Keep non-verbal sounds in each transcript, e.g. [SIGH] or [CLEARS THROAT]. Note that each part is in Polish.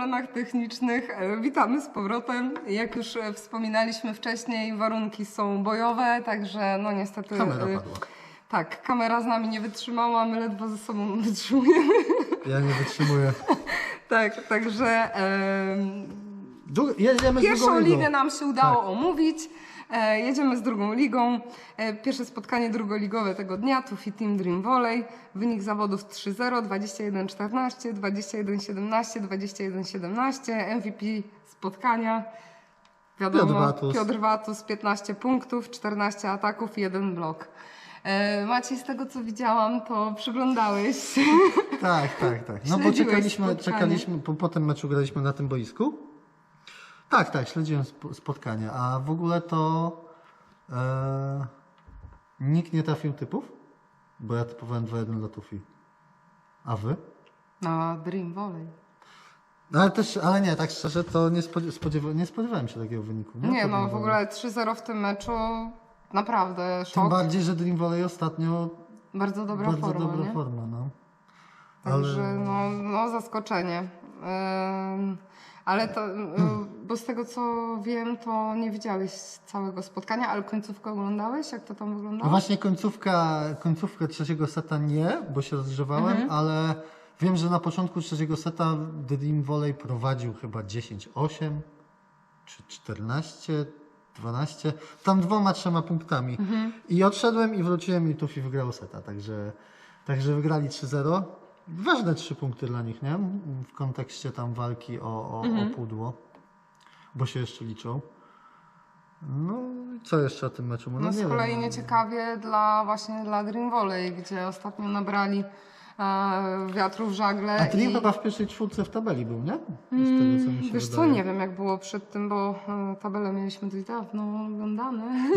problemach technicznych. E, Witamy z powrotem. Jak już e, wspominaliśmy wcześniej, warunki są bojowe, także no niestety. Kamera e, padła. Tak, kamera z nami nie wytrzymała, my ledwo ze sobą [LAUGHS] wytrzymujemy. Ja nie wytrzymuję. [LAUGHS] tak, także em, Dru- jedziemy Pierwszą ligę nam się udało Tak. omówić. E, jedziemy z drugą ligą. E, pierwsze spotkanie drugoligowe tego dnia, Tufi Team Dream Volley. Wynik zawodów 3-0, 21-14, 21-17, 21-17. MVP spotkania. Wiadomo, Piotr Watus. Piotr Watus, 15 punktów, 14 ataków jeden blok. E, Maciej, z tego co widziałam, to przyglądałeś. Tak, tak, tak. No bo czekaliśmy, spotkanie. czekaliśmy po, po tym meczu graliśmy na tym boisku. Tak, tak, śledziłem sp- spotkanie. A w ogóle to e, nikt nie trafił typów? Bo ja typowałem 2-1 dla Tufi. A wy? Na Dream Volley. No ale też, ale nie, tak szczerze, to nie, spodziewa- nie spodziewałem się takiego wyniku. Nie, Nie, no w ogóle 3-0 w tym meczu. Naprawdę Tym szok. bardziej, że Dream Volley ostatnio Bardzo dobra bardzo forma, dobra nie? forma, no. Także Ale- no, no zaskoczenie. Ym, ale to, [CLEARS THROAT] y, bo z tego co wiem, to nie widziałeś całego spotkania, ale końcówkę oglądałeś? Jak to tam No wyglądało? właśnie końcówka, końcówkę trzeciego seta nie, bo się rozgrzewałem, ale wiem, że na początku trzeciego seta Dream Volley prowadził chyba 10-8 czy 14, 12, tam dwoma, trzema punktami. I odszedłem i wróciłem i Tufi wygrał seta, także, także wygrali 3-0. Ważne trzy punkty dla nich, nie? W kontekście tam walki o, o, o pudło, bo się jeszcze liczą. No i co jeszcze o tym meczu? No z nie kolei wiem. nieciekawie dla właśnie dla Dream Volley, gdzie ostatnio nabrali wiatru w żagle. A Dream i- chyba w pierwszej czwórce w tabeli był, nie? Z tego, co Wiesz co, wydaje. nie wiem jak było przed tym, bo e, tabelę mieliśmy dość dawno oglądane. [LAUGHS]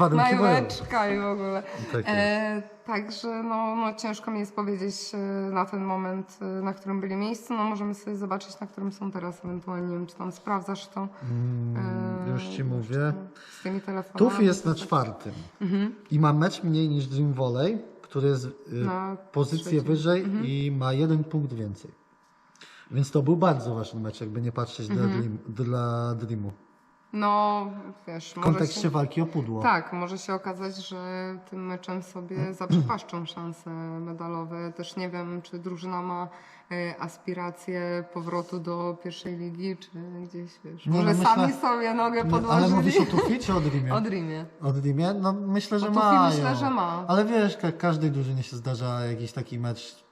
[LAUGHS] Majłeczka i w ogóle. Tak e, także no, no, ciężko mi jest powiedzieć e, na ten moment, e, na którym byli miejscu. No możemy sobie zobaczyć, na którym są teraz ewentualnie. Nie wiem, czy tam sprawdzasz to. Mm, e, już ci mówię. Z tymi telefonami. Tufi jest na czwartym i ma mecz mniej niż Dream Volley, który jest y, Na pozycję trzecim. wyżej i ma jeden punkt więcej. Więc to był bardzo ważny mecz, jakby nie patrzeć dla, Dream, dla Dreamu. No, wiesz, W kontekście się... walki o pudło. Tak, może się okazać, że tym meczem sobie [CLEARS THROAT] zaprzepaszczą szanse medalowe. Też nie wiem, czy drużyna ma e, aspiracje powrotu do pierwszej ligi, czy gdzieś, wiesz, no może myślę- sami sobie nogę No, podłożyli. ale mówisz o Tufi czy o Dreamie? [LAUGHS] O Dreamie. O Dreamie? No myślę, że ma. myślę, że ma. Ale wiesz, ka- każdej drużynie się zdarza jakiś taki mecz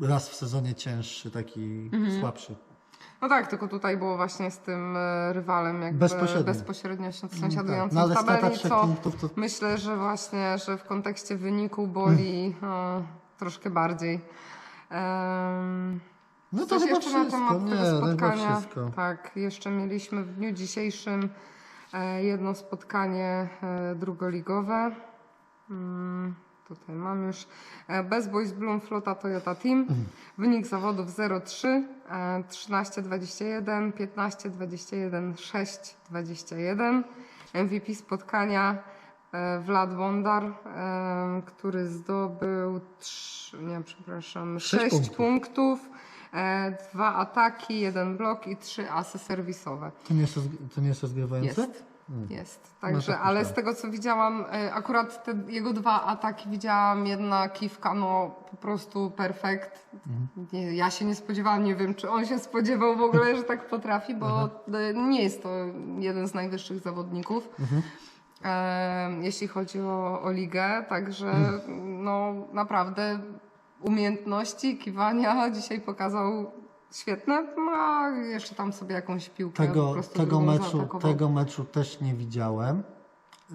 raz w sezonie cięższy, taki Mhm. słabszy. No tak, tylko tutaj było właśnie z tym e, rywalem jakby Bezpośrednio. bezpośrednio się- sąsiadującym No ale w tabeli, co punktów to myślę, że właśnie, że w kontekście wyniku boli e, troszkę bardziej. Em, No to jeszcze na wszystko. temat Nie, tego chyba spotkania. Tak, jeszcze mieliśmy w dniu dzisiejszym e, jedno spotkanie e, drugoligowe. Mm, tutaj mam już e, Best Boys Bloom Flota Toyota Team. Wynik zawodów 0-3, e, 13-21, 15-21, 6-21. MVP spotkania e, Vlad Wondar, e, który zdobył trz, nie, przepraszam, Sześć 6 punktów. punktów, dwa ataki, jeden blok i trzy asy serwisowe. To nie jest, to nie jest rozgrywające? Jest. Jest. Także, tak ale z tego co widziałam, e, akurat te jego dwa ataki widziałam, jedna kiwka, no po prostu perfekt. Nie, ja się nie spodziewałam, nie wiem czy on się spodziewał w ogóle, że tak potrafi, bo e, nie jest to jeden z najwyższych zawodników. E, jeśli chodzi o, o ligę, także no naprawdę umiejętności kiwania dzisiaj pokazał świetne, no a jeszcze tam sobie jakąś piłkę Tego, tego, meczu, tego meczu też nie widziałem.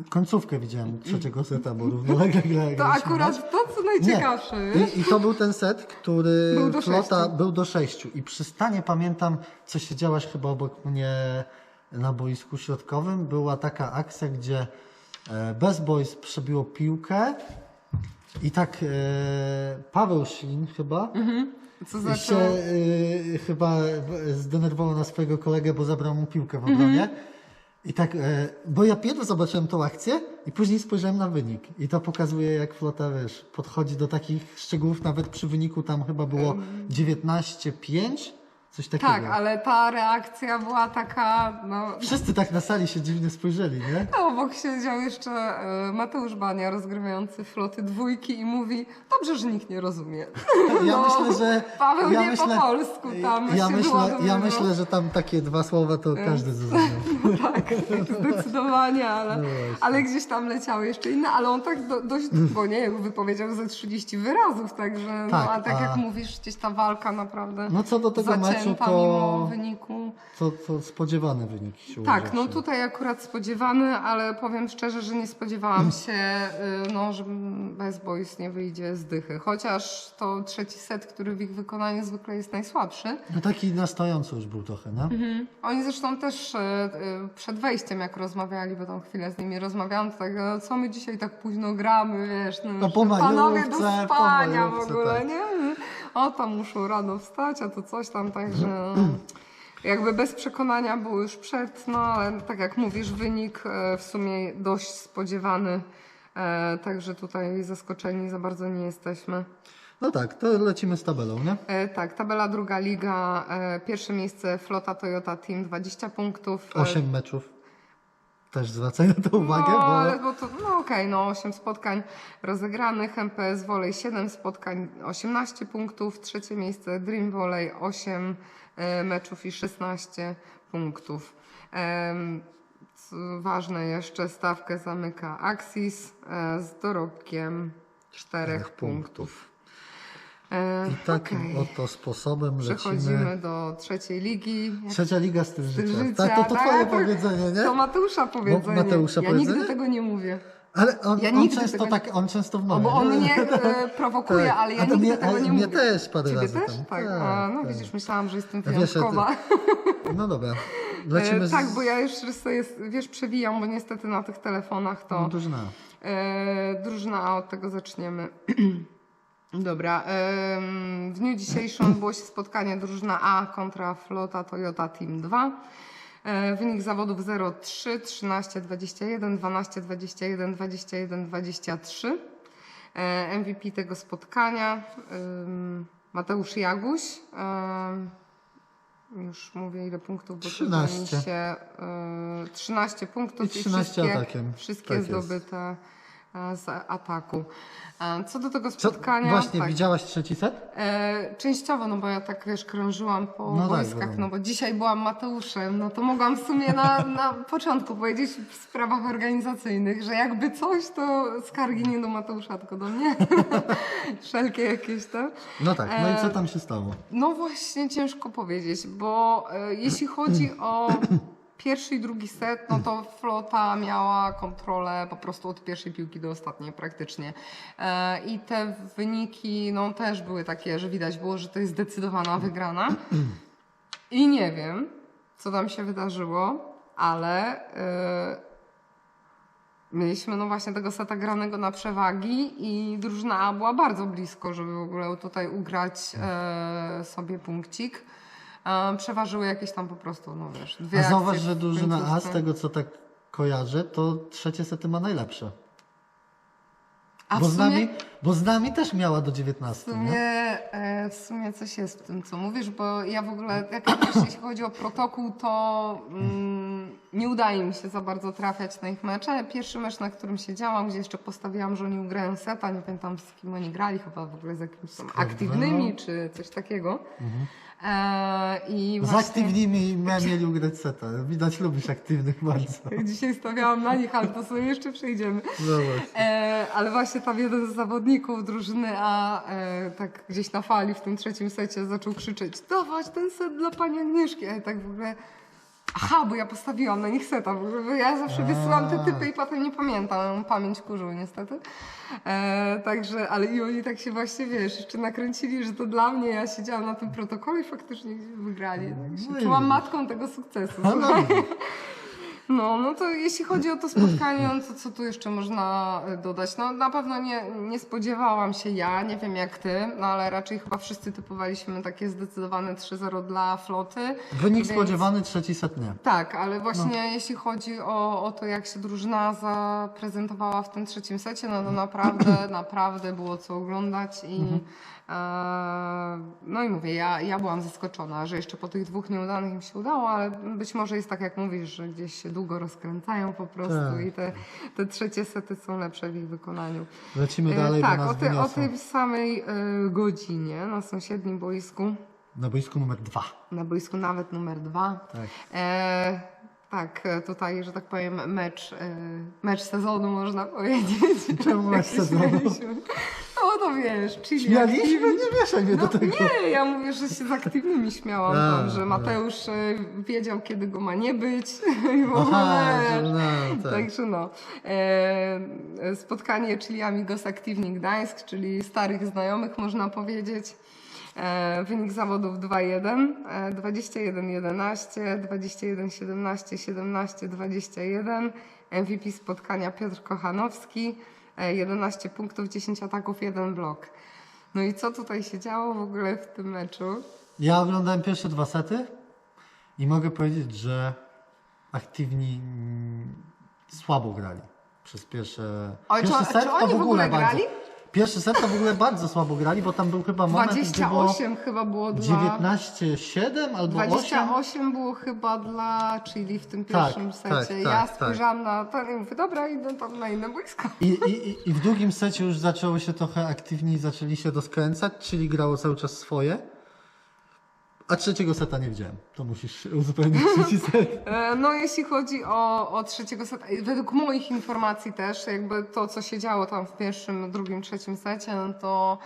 Końcówkę widziałem trzeciego seta, bo równolegle [LAUGHS] gra- To akurat mecz. to, co najciekawsze? I, I to był ten set, który Był do flota sześciu. był do sześciu. I przy stanie pamiętam, co się działaś chyba obok mnie na boisku środkowym. Była taka akcja, gdzie e, Best Boys przebiło piłkę i tak e, Paweł Szlin chyba Co znaczy, e, chyba zdenerwował na swojego kolegę, bo zabrał mu piłkę w obronie. I tak, e, bo ja pierw zobaczyłem tą akcję i później spojrzałem na wynik. I to pokazuje, jak flota, wiesz, podchodzi do takich szczegółów, nawet przy wyniku tam chyba było 19-5, Coś takiego. Tak, ale ta reakcja była taka, no, Wszyscy tak na sali się dziwnie spojrzeli, nie? A obok siedział jeszcze e, Mateusz Bania, rozgrywający floty dwójki i mówi, dobrze, że nikt nie rozumie. Ja No, myślę, że. Paweł ja nie myślę, po polsku tam ja myślę, ja myślę, że tam takie dwa słowa to każdy zrozumiał. [LAUGHS] Tak, zdecydowanie, ale, No ale gdzieś tam leciały jeszcze inne, ale on tak do, dość długo, nie wypowiedział ze 30 wyrazów, także, Tak, no, a tak a- jak mówisz, gdzieś ta walka naprawdę No co do tego zacięta mimo to, wyniku. to, to spodziewany wynik się Tak, no ułożył. tutaj akurat spodziewany, ale powiem szczerze, że nie spodziewałam się, y, no, że bez boys nie wyjdzie z dychy. Chociaż to trzeci set, który w ich wykonaniu zwykle jest najsłabszy. No taki nastojący już był trochę, no? Oni zresztą też y, y, przed wejściem, jak rozmawiali, bo tam chwilę z nimi rozmawiałam, to tak, no, co my dzisiaj tak późno gramy, wiesz, no, No po panowie do spania w ogóle, tak. nie? O, tam muszą rano wstać, a to coś tam, także... no, Jakby bez przekonania było już przed, no ale tak jak mówisz, wynik e, w sumie dość spodziewany, e, także tutaj zaskoczeni za bardzo nie jesteśmy. No tak, to lecimy z tabelą, nie? E, tak, tabela druga liga, e, pierwsze miejsce Flota Toyota Team 20 punktów. e, Osiem meczów. Też zwracaj na to uwagę, no, bo... ale bo to, no okej, no 8 spotkań rozegranych, MPS Volley 7 spotkań, 18 punktów, trzecie miejsce Dream Volley 8 e, meczów i 16 punktów. Ważne jeszcze, stawkę zamyka Axis e, z dorobkiem 4 Czterech punktów. E, I takim okej. oto sposobem Przechodzimy lecimy. do trzeciej ligi. Trzecia liga styl życia. życia, Tak, to, to tak? twoje powiedzenie, nie? To Mateusza powiedzenie. Mateusza ja powiedzenie? nigdy tego nie mówię. Ale on, Ja on często tego tak, on często bo on mnie e, [LAUGHS] prowokuje, Tak. ale ja nigdy mnie- tego nie mnie mówię. też parę Ciebie razy też? tam. Tak. Tak, A, no tak. widzisz, myślałam, że jestem Wiesz, wyjątkowa. [LAUGHS] No dobra. E, Lecimy tak, z... bo ja już sobie, wiesz, przewijam, bo niestety na tych telefonach to No, drużyna. e, drużyna A, od tego zaczniemy. [CLEARS THROAT] Dobra, w dniu dzisiejszym było się spotkanie drużyna A kontra flota Toyota Team 2. E, Wynik zawodów 0-3, 13-21, 12-21, 21-23. E, MVP tego spotkania Mateusz Jaguś. Już mówię ile punktów, bo to 13. mi się e, 13 punktów I 13 wszystkie, atakiem. wszystkie Tak jest. zdobyte e, z ataku. E, Co do tego Co, spotkania, właśnie, tak, widziałaś trzeci set? e, częściowo, no bo ja tak wiesz, krążyłam po No tak, wojskach, wiadomo. no bo dzisiaj byłam Mateuszem, no to mogłam w sumie na, na początku powiedzieć w sprawach organizacyjnych, że jakby coś, to skargi nie do Mateusza, tylko do mnie. [LAUGHS] Wszelkie jakieś tam. No tak, no i co E, tam się stało? No właśnie ciężko powiedzieć, bo e, jeśli chodzi o pierwszy i drugi set, no to flota miała kontrolę po prostu od pierwszej piłki do ostatniej praktycznie. E, I te wyniki no, też były takie, że widać było, że to jest zdecydowana wygrana. I nie wiem, co tam się wydarzyło, ale e, mieliśmy no właśnie tego seta granego na przewagi i drużyna była bardzo blisko, żeby w ogóle tutaj ugrać e, sobie punkcik. Przeważyły jakieś tam po prostu, no wiesz, dwie A zauważ, że w drużyna A, z tego co tak kojarzę, to trzecie sety ma najlepsze. A Bo w z, sumie, nami, bo z nami też miała do w 19, sumie, nie? e, w sumie coś jest w tym, co mówisz, bo ja w ogóle, jak jeśli chodzi o protokół, to mm, nie udaje mi się za bardzo trafiać na ich mecze. Pierwszy mecz, na którym siedziałam, gdzie jeszcze postawiłam, że oni ugrają seta, nie pamiętam z kim oni grali, chyba w ogóle z jakimiś tam aktywnymi, czy coś takiego. E, I Z właśnie aktywnymi miałem mieli ugrać seta. Widać, lubisz aktywnych bardzo. [LAUGHS] dzisiaj stawiałam na nich, ale to sobie jeszcze przejdziemy. No właśnie. E, ale właśnie tam jeden z zawodników drużyny A e, tak gdzieś na fali w tym trzecim secie zaczął krzyczeć dawać ten set dla pani Agnieszki. A ja tak w ogóle aha, bo ja postawiłam na nich seta. Bo ja zawsze wysyłam te typy i potem nie pamiętam. Mam pamięć kurzu niestety. E, także, ale i oni tak się właśnie, wiesz, jeszcze nakręcili, że to dla mnie. Ja siedziałam na tym protokole i faktycznie wygrali. Tak No czułam matką tego sukcesu. A no, No, no to jeśli chodzi o to spotkanie, no to co tu jeszcze można e, dodać? No na pewno nie, nie spodziewałam się ja, nie wiem jak ty, no ale raczej chyba wszyscy typowaliśmy takie zdecydowane 3-0 dla floty. wynik Więc- spodziewany, trzeci set nie. Tak, ale właśnie jeśli chodzi o, o to, jak się drużyna zaprezentowała w tym trzecim secie, no to naprawdę, [CLEARS THROAT] naprawdę było co oglądać i Eee, No i mówię, ja, ja byłam zaskoczona, że jeszcze po tych dwóch nieudanych im się udało, ale być może jest tak jak mówisz, że gdzieś się długo rozkręcają po prostu Tak. i te, te trzecie sety są lepsze w ich wykonaniu. Lecimy E, dalej, tak, o, te, o tej samej e, godzinie na sąsiednim boisku, Na boisku numer dwa. na boisku nawet numer dwa, Tak. E, tak, e, tutaj, że tak powiem, mecz, mecz sezonu można powiedzieć. Czemu mecz [LAUGHS] sezonu? No to wiesz, czyli Śmialiśmy? Nie mieszaj mnie No do tego. nie, ja mówię, że się z aktywnymi śmiałam A, tam, że a. Mateusz e, wiedział, kiedy go ma nie być [LAUGHS] i w ogóle. Aha, że no, tak. Także no. E, spotkanie, czyli Amigos Aktywni Gdańsk, czyli starych znajomych można powiedzieć. E, wynik zawodów 2-1, e, 21-11, 21-17, 17-21. MVP spotkania Piotr Kochanowski, 11 punktów, 10 ataków, 1 blok. No i co tutaj się działo w ogóle w tym meczu? Ja oglądałem pierwsze dwa sety i mogę powiedzieć, że aktywni mm, słabo grali przez pierwsze. Oj, czy- pierwszy czy set to oni w w ogóle ogóle bardzo. Pierwszy set to w ogóle bardzo słabo grali, bo tam był chyba moment, gdzie było 28 chyba było dla... 19-7 albo 8. 28 było chyba dla Chili w tym pierwszym Tak, secie. tak, ja tak, spojrzałam na to i mówię, dobra, idę tam na inne boisko. I, i, i- w drugim secie już zaczęło się trochę aktywniej, zaczęli się rozkręcać, czyli grało cały czas swoje. A trzeciego seta nie widziałem. To musisz uzupełnić [LAUGHS] trzeci set. No jeśli chodzi o, o trzeciego seta, według moich informacji też, jakby to, co się działo tam w pierwszym, drugim, trzecim secie, no to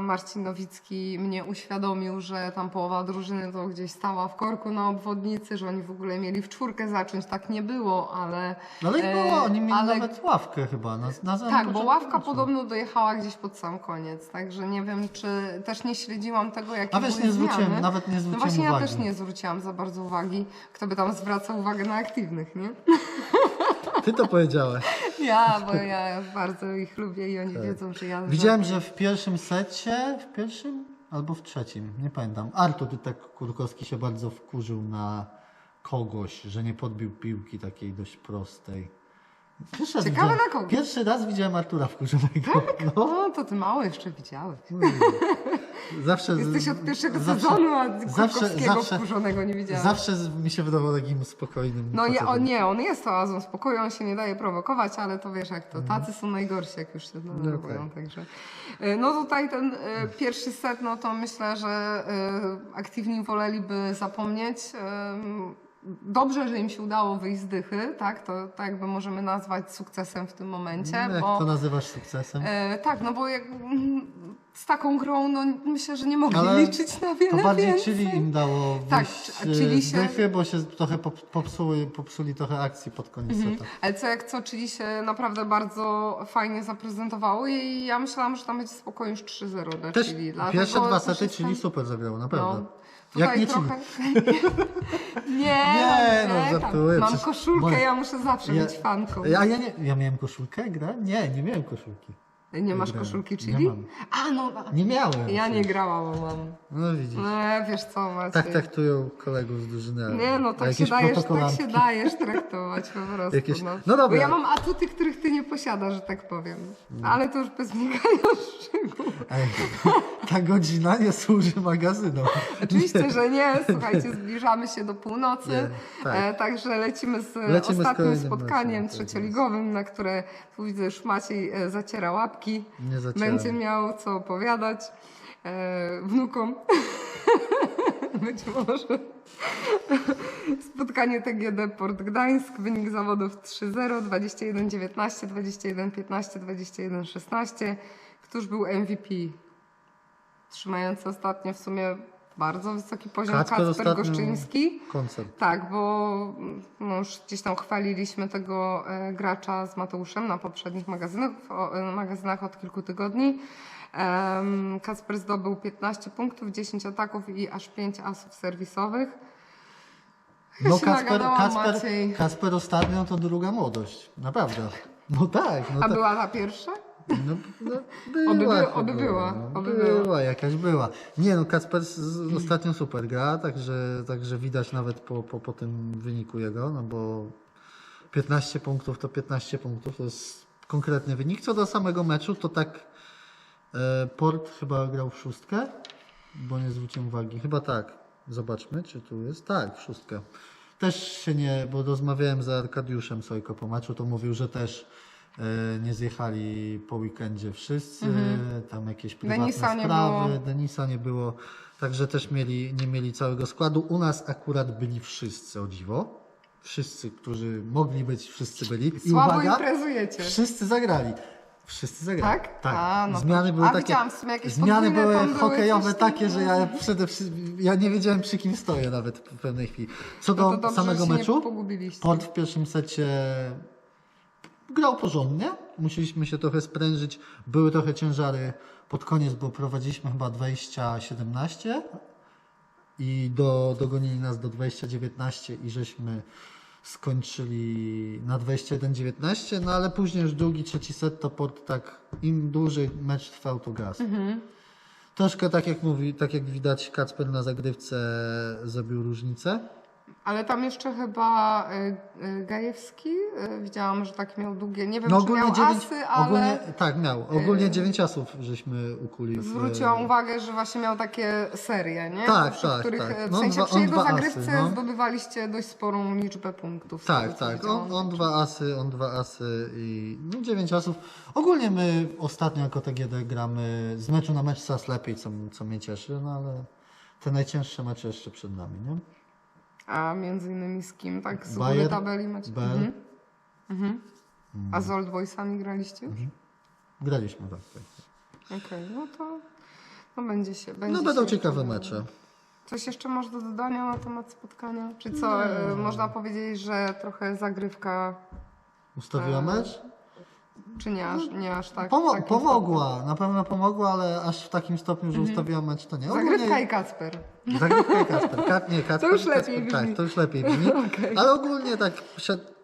Marcin Nowicki mnie uświadomił, że tam połowa drużyny to gdzieś stała w korku na obwodnicy, że oni w ogóle mieli w czwórkę zacząć, tak nie było, ale... No ale ich e, było, oni mieli ale- nawet ławkę chyba. Na, na Tak, bo ławka meczu. podobno dojechała gdzieś pod sam koniec, także nie wiem, czy też nie śledziłam tego, jakie były nie zwróciłem, nawet nie No zwróciłem właśnie uwagi. ja też nie zwróciłam za bardzo uwagi, kto by tam zwracał uwagę na aktywnych, nie? Ty to powiedziałeś. Ja, bo ja bardzo ich lubię i oni wiedzą, że ja... Tak. Widziałem, że w pierwszym secie, w pierwszym albo w trzecim, nie pamiętam. Artur tak Kurkowski się bardzo wkurzył na kogoś, że nie podbił piłki takiej dość prostej. Pierwszy Ciekawe na kogo. Pierwszy raz widziałem Artura wkurzonego. No, No, to ty mało jeszcze widziałeś. Zawsze, Jesteś od pierwszego zawsze, sezonu, a Kurkowskiego zawsze- wkurzonego nie widziałam. Zawsze mi się wydawał takim spokojnym. No nie, o nie, on jest oazą spokoju, on się nie daje prowokować, ale to wiesz jak to, tacy są najgorsi, jak już się denerwują, tak. także. E, No tutaj ten e, pierwszy set, no to myślę, że e, aktywni woleliby zapomnieć. Dobrze, że im się udało wyjść z dychy, tak? To tak jakby możemy nazwać sukcesem w tym momencie, No, Jak bo to nazywasz sukcesem? e, tak, no bo jak z taką grą, no myślę, że nie mogli Ale liczyć na wiele To bardziej więcej. Chili im dało Tak, Chili z się- dychy, bo się trochę pop- popsuły, popsuli trochę akcji pod koniec Mhm. seta. Ale co jak co, czyli się naprawdę bardzo fajnie zaprezentowało i ja myślałam, że tam będzie spokojnie już 3-0 dla Też Chili. dlatego pierwsze dwa sety Chili super zagrało, naprawdę. No, Jak tutaj nie trochę... [LAUGHS] Nie, Nie, no, no, żartuję, Mam koszulkę, moje- ja muszę zawsze Ja- być fanką. A ja nie, ja miałem koszulkę, gra? Nie, nie miałem koszulki. Nie masz grałem. koszulki Nie Chili? mam. A no, no. Nie miałem. ja nie grałam, bo mam. No widzisz. No, wiesz co, Maciej. Tak traktują kolegów z drużyny. ale- Nie no, tak się, dajesz, tak się dajesz traktować po prostu. Jakieś- No. no dobra. Bo ja mam atuty, których ty nie posiadasz, że tak powiem. Ale to już bez wnikania w szczegóły. Ej, ta godzina nie służy magazynom. Oczywiście, że nie. Słuchajcie, zbliżamy się do północy. Nie, tak. E, także lecimy z Lecimy z ostatnim kolejnym spotkaniem meczem, tak trzecioligowym, na które tu widzę już Maciej e, zaciera łapki. Nie zacieram. Będzie miał co opowiadać e, wnukom. [LAUGHS] Być może. Spotkanie TGD Port Gdańsk, wynik zawodów 3-0, 21-19, 21-15, 21-16. Któż był MVP? Trzymający ostatnio w sumie bardzo wysoki poziom Kacper Kacper, Goszczyński. Koncert. Tak, bo no już gdzieś tam chwaliliśmy tego e, gracza z Mateuszem na poprzednich magazynach, e, magazynach od kilku tygodni. Em, Kacper zdobył 15 punktów, 10 ataków i aż 5 asów serwisowych. No nagadałam, Kacper, Maciej. Kacper ostatnio to druga młodość. Naprawdę. No tak. No A tak. była ta pierwsza? No, no, była, Oby by- chyba, oby była, No, oby była, była. jakaś była. Nie no, Kacper ostatnio super gra, także, także widać nawet po, po, po tym wyniku jego, no bo 15 punktów to 15 punktów, to jest konkretny wynik. Co do samego meczu, to tak E, Port chyba grał w szóstkę, bo nie zwróciłem uwagi. Chyba tak. Zobaczmy, czy tu jest. Tak, w szóstkę. Też się nie, bo rozmawiałem z Arkadiuszem Sojko po meczu, to mówił, że też nie zjechali po weekendzie wszyscy, tam jakieś prywatne Denisa nie sprawy, było. Denisa nie było, także też mieli, nie mieli całego składu. U nas akurat byli wszyscy, o dziwo. Wszyscy, którzy mogli być, wszyscy byli. I Słabo uwaga, imprezujecie. Wszyscy zagrali. Wszyscy zagrali. Tak? Tak. A, no zmiany były a takie. widziałam w sumie jakieś zmiany były hokejowe takie, że ja przede wszystkim ja nie wiedziałem przy kim stoję nawet w pewnej chwili. Co No do samego meczu, nie. Port w pierwszym secie grał porządnie. Musieliśmy się trochę sprężyć. Były trochę ciężary pod koniec, bo prowadziliśmy chyba 20-17 i do, dogonili nas do 20-19 i żeśmy skończyli na 21-19, no ale później już drugi, trzeci set to Port tak, im dłużej mecz trwał, to gaz. Troszkę tak jak mówi, tak jak widać Kacper na zagrywce zrobił różnicę. Ale tam jeszcze chyba y, y, Gajewski, y, widziałam, że tak miał długie, nie wiem No czy miał 9, asy, ale ogólnie, tak miał, ogólnie 9 asów żeśmy ukuli. w- zwróciłam uwagę, że właśnie miał takie serie, nie? Tak, przy tak, których, tak. e, W No, sensie dwa- przy jego dwa asy, zagrywce no. zdobywaliście dość sporą liczbę punktów. Tak, tak. On, on dwa asy, on dwa asy i no, 9 asów. Ogólnie my ostatnio jako TGD gramy z meczu na mecz coraz lepiej, co, co mnie cieszy, no ale te najcięższe mecze jeszcze przed nami, nie? A między innymi z kim? Tak, z góry tabeli macie? Bell. Mhm. Mhm. A z Old Boysami graliście już? Mhm. Graliśmy tak. tak. Okej, no to no będzie się. Będzie No będą się ciekawe mecze. Coś jeszcze masz do dodania na temat spotkania? Czy co, e, można powiedzieć, że trochę zagrywka, Ustawiła mecz? Czy nie aż, nie aż tak? Pomo- pomogła, na pewno pomogła, ale aż w takim stopniu, że ustawiła mecz, to nie. stopniu? Ogólnie- Zagrywka i Kacper. Zagrywka i Kasper. Ka- nie, Kasper, już Kasper, lepiej brzmi. Tak, to już lepiej brzmi. [LAUGHS] Okej. Ale ogólnie tak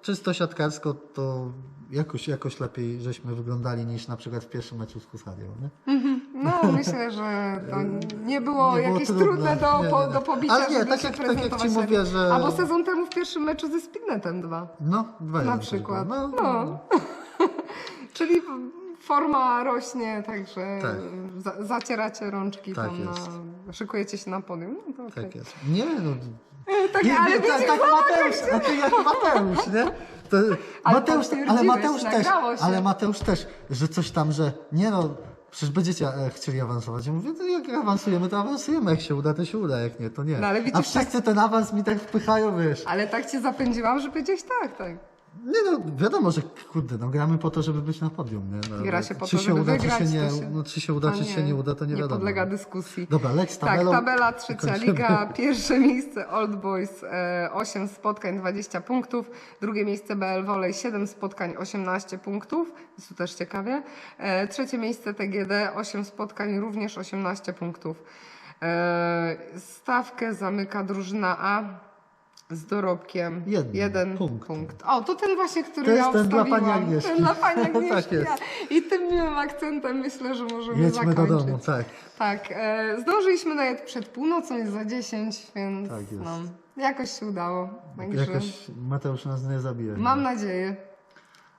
czysto siatkarsko to jakoś, jakoś lepiej żeśmy wyglądali niż na przykład w pierwszym meczu z Husarią. Nie? No, [LAUGHS] myślę, że to nie było Nie jakieś trudne. trudne do, Nie, po, do pobicia, Ale nie, żeby tak się jak- tak jak ci prezentować mówię, że- Albo sezon temu w pierwszym meczu ze Spidnetem 2. No, dwa Na przykład. tylko. No. Czyli forma rośnie, także Tak. za, zacieracie rączki Tak tam jest. na, szykujecie się na podium. No to. Tak jest. Nie, no. Tak, Nie, ale nie, tak, widzisz, tak Mateusz, a ty jak Mateusz, nie? To, Ale Mateusz, ale Mateusz też, się. ale Mateusz też, że coś tam, że nie no, przecież będziecie e, chcieli awansować. Ja mówię, to jak awansujemy, to awansujemy, jak się uda, to się uda, jak nie, to nie. No, ale a widzisz, wszyscy ten awans mi tak wpychają, wiesz. Ale tak cię zapędziłam, że powiedziałeś tak, tak. Nie no, wiadomo, że kurde, no gramy po to, żeby być na podium, nie? No, Gra się po czy to, się żeby uda, wygrać. czy się nie, to się... no, czy się uda, A czy się nie uda, to nie, nie wiadomo. podlega dyskusji. Dobra, leć z Tak, tabelą. tabela trzecia liga, [LAUGHS] pierwsze miejsce Old Boys, e, 8 spotkań, 20 punktów, drugie miejsce BL Volley, 7 spotkań, 18 punktów, jest tu też ciekawie, e, trzecie miejsce TGD, 8 spotkań, również 18 punktów. E, stawkę zamyka drużyna A z dorobkiem Jednym jeden punktem. punkt. O, to ten właśnie, który To jest ja ten dla pani Agnieszki. Ten dla pani [LAUGHS] Tak Agnieszki. jest. I tym miłym akcentem myślę, że możemy Jedźmy do zakończyć. domu, tak. Tak, e, zdążyliśmy nawet przed północą, jest za 10, więc Tak jest. no, jakoś się udało. Także Jakoś Mateusz nas nie zabije. mam nadzieję.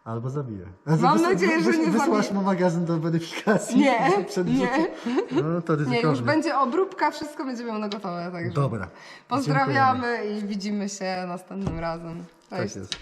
Albo zabije. Mam nadzieję, że nie Wysłasz zabije. mu magazyn do weryfikacji. Nie, [LAUGHS] przed nie. No to Nie, już będzie obróbka, wszystko będzie miał na gotowe. Także Dobra. pozdrawiamy i widzimy się następnym razem. Tak Cześć. jest.